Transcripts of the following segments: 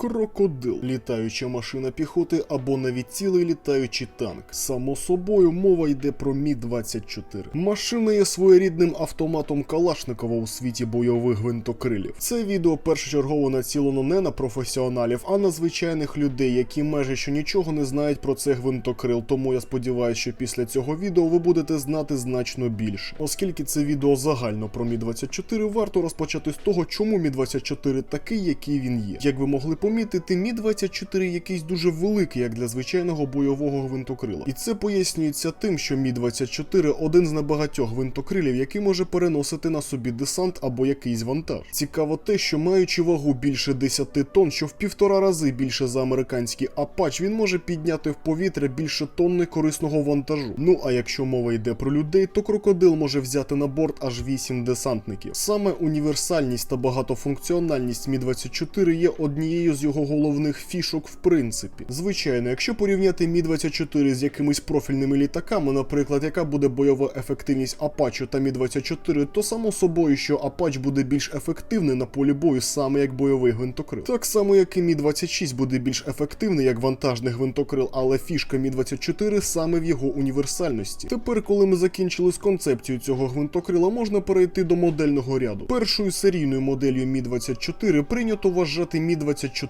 крокодил, літаюча машина піхоти або навіть цілий літаючий танк. Само собою мова йде про Мі-24. Машина є своєрідним автоматом Калашникова у світі бойових гвинтокрилів. Це відео першочергово націлено не на професіоналів, а на звичайних людей, які майже що нічого не знають про це гвинтокрил. Тому я сподіваюся, що після цього відео ви будете знати значно більше. Оскільки це відео загально про Мі-24, варто розпочати з того, чому Мі-24 такий, який він є. Як ви могли помітити, Мі-24 якийсь дуже великий, як для звичайного бойового гвинтокрила. І це пояснюється тим, що Мі-24 один з небагатьох гвинтокрилів, який може переносити на собі десант або якийсь вантаж. Цікаво те, що маючи вагу більше 10 тонн, що в півтора рази більше за американський Апач, він може підняти в повітря більше тонни корисного вантажу. Ну а якщо мова йде про людей, то крокодил може взяти на борт аж 8 десантників. Саме універсальність та багатофункціональність Мі-24 є однією з його головних фішок в принципі. Звичайно, якщо порівняти Мі-24 з якимись профільними літаками, наприклад, яка буде бойова ефективність Апачу та Мі-24, то само собою, що Апач буде більш ефективний на полі бою саме як бойовий гвинтокрил. Так само, як і Мі-26 буде більш ефективний як вантажний гвинтокрил, але фішка Мі-24 саме в його універсальності. Тепер, коли ми закінчили з концепцією цього гвинтокрила, можна перейти до модельного ряду. Першою серійною моделлю Мі-24 прийнято вважати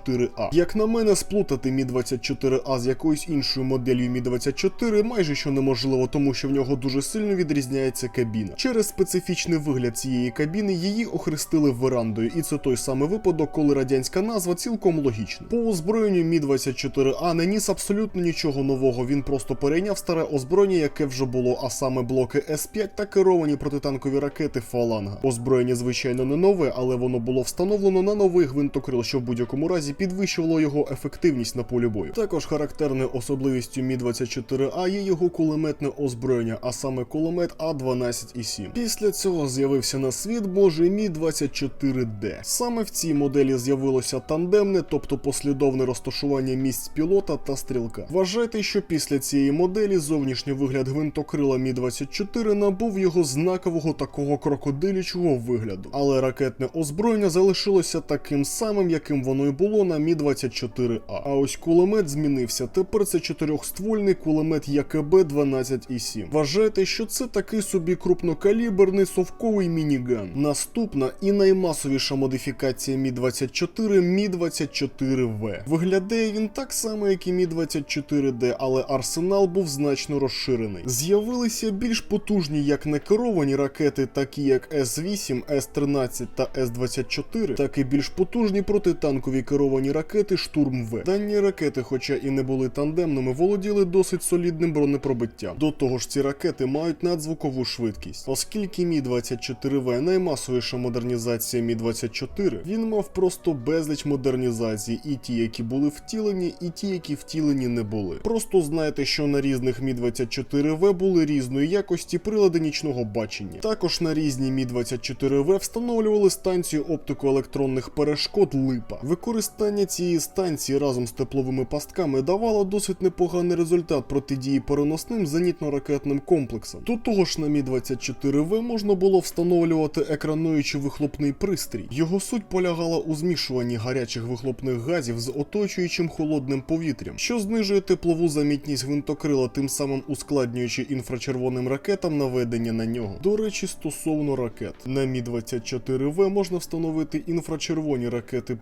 Мі-24А. Як на мене, сплутати Мі-24А з якоюсь іншою моделлю Мі-24 майже що неможливо, тому що в нього дуже сильно відрізняється кабіна. Через специфічний вигляд цієї кабіни її охрестили верандою, і це той самий випадок, коли радянська назва цілком логічна. По озброєнню Мі-24А не ніс абсолютно нічого нового, він просто перейняв старе озброєння, яке вже було, а саме блоки С5 та керовані протитанкові ракети Фаланга. Озброєння, звичайно, не нове, але воно було встановлено на новий гвинтокрил, що в будь-якому разі підвищувало його ефективність на полі бою. Також характерною особливістю Мі-24А є його кулеметне озброєння, а саме кулемет А12І7. Після цього з'явився на світ божий Мі-24Д. Саме в цій моделі з'явилося тандемне, тобто послідовне розташування місць пілота та стрілка. Вважайте, що після цієї моделі зовнішній вигляд гвинтокрила Мі-24 набув його знакового такого крокодилячого вигляду, але ракетне озброєння залишилося таким самим, яким воно й було на Мі-24А. А ось кулемет змінився. Тепер це чотирьохствольний кулемет ЯКБ-12І7. Вважайте, що це такий собі крупнокаліберний совковий мініган. Наступна і наймасовіша модифікація Мі-24 Мі-24В. Виглядає він так само, як і Мі-24Д, але арсенал був значно розширений. З'явилися більш потужні як некеровані ракети, такі як С-8, С-13 та С-24, так і більш потужні протитанкові керовані ракети Штурм В. Дані ракети, хоча і не були тандемними, володіли досить солідним бронепробиттям. До того ж, ці ракети мають надзвукову швидкість. Оскільки Мі-24В наймасовіша модернізація Мі-24, він мав просто безліч модернізацій, і ті, які були втілені, і ті, які втілені не були. Просто знайте, що на різних Мі-24В були різної якості прилади нічного бачення. Також на різні Мі-24В встановлювали станцію оптико-електронних перешкод Липа. Використання цієї станції разом з тепловими пастками давало досить непоганий результат протидії переносним зенітно-ракетним комплексам. До того ж, на Мі-24В можна було встановлювати екрануючий вихлопний пристрій. Його суть полягала у змішуванні гарячих вихлопних газів з оточуючим холодним повітрям, що знижує теплову замітність гвинтокрила, тим самим ускладнюючи інфрачервоним ракетам наведення на нього. До речі, стосовно ракет, на Мі-24В можна встановити інфрачервоні ракети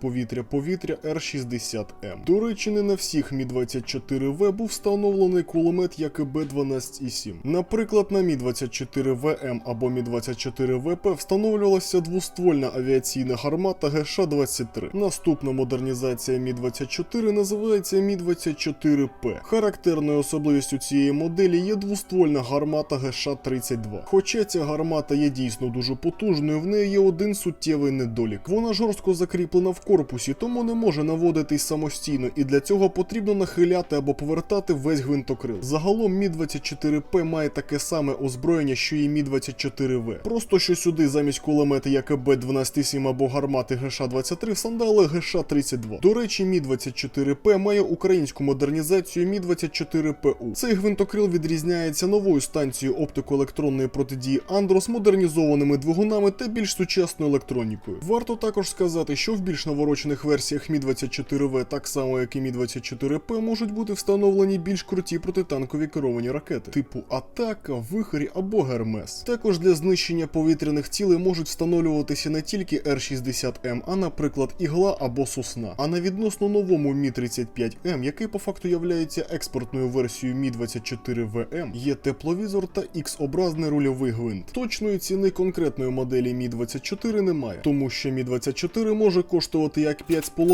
повітря-повітря Р-60М. До речі, не на всіх Мі-24В був встановлений кулемет ЯКБ-12І7. Наприклад, на Мі-24ВМ або Мі-24ВП встановлювалася двоствольна авіаційна гармата ГШ-23. Наступна модернізація Мі-24 називається Мі-24П. Характерною особливістю цієї моделі є двоствольна гармата ГШ-32. Хоча ця гармата є дійсно дуже потужною, в неї є один суттєвий недолік. Вона жорстко закріплена в корпусі, тому не може наводитись самостійно, і для цього потрібно нахиляти або повертати весь гвинтокрил. Загалом Мі-24П має таке саме озброєння, що і Мі-24В. Просто що сюди замість кулемета ЯКБ-12-7 або гармати ГШ-23 всандали ГШ-32. До речі, Мі-24П має українську модернізацію Мі-24ПУ. Цей гвинтокрил відрізняється новою станцією оптико-електронної протидії Андрос, модернізованими двигунами та більш сучасною електронікою. Варто також сказати, що в більш наворочених версіях версіях Мі-24В, так само як і Мі-24П, можуть бути встановлені більш круті протитанкові керовані ракети, типу Атака, Вихрі або Гермес. Також для знищення повітряних цілей можуть встановлюватися не тільки Р-60М, а наприклад, Ігла або Сосна. А на відносно новому Мі-35М, який по факту являється експортною версією Мі-24ВМ, є тепловізор та X-образний рульовий гвинт. Точної ціни конкретної моделі Мі-24 немає, тому що Мі-24 може коштувати як 5,5,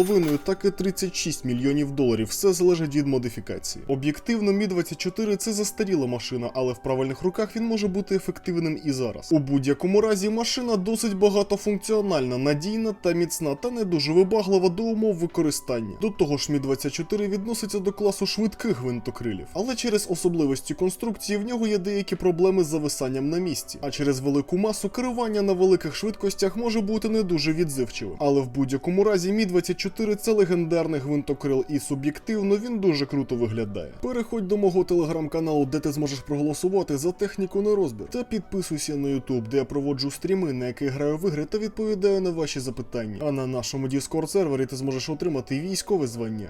так і 36 мільйонів доларів. Все залежить від модифікації. Об'єктивно, Мі-24 це застаріла машина, але в правильних руках він може бути ефективним і зараз. У будь-якому разі машина досить багатофункціональна, надійна та міцна, та не дуже вибаглива до умов використання. До того ж, Мі-24 відноситься до класу швидких гвинтокрилів, але через особливості конструкції в нього є деякі проблеми з зависанням на місці, а через велику масу керування на великих швидкостях може бути не дуже відзивчивим. Але в будь-якому разі Мі-24 це легендарний гвинтокрил, і суб'єктивно він дуже круто виглядає. Переходь до мого телеграм-каналу, де ти зможеш проголосувати за техніку на розбір, та підписуйся на YouTube, де я проводжу стріми, на яких граю в ігри та відповідаю на ваші запитання. А на нашому Discord сервері ти зможеш отримати військове звання.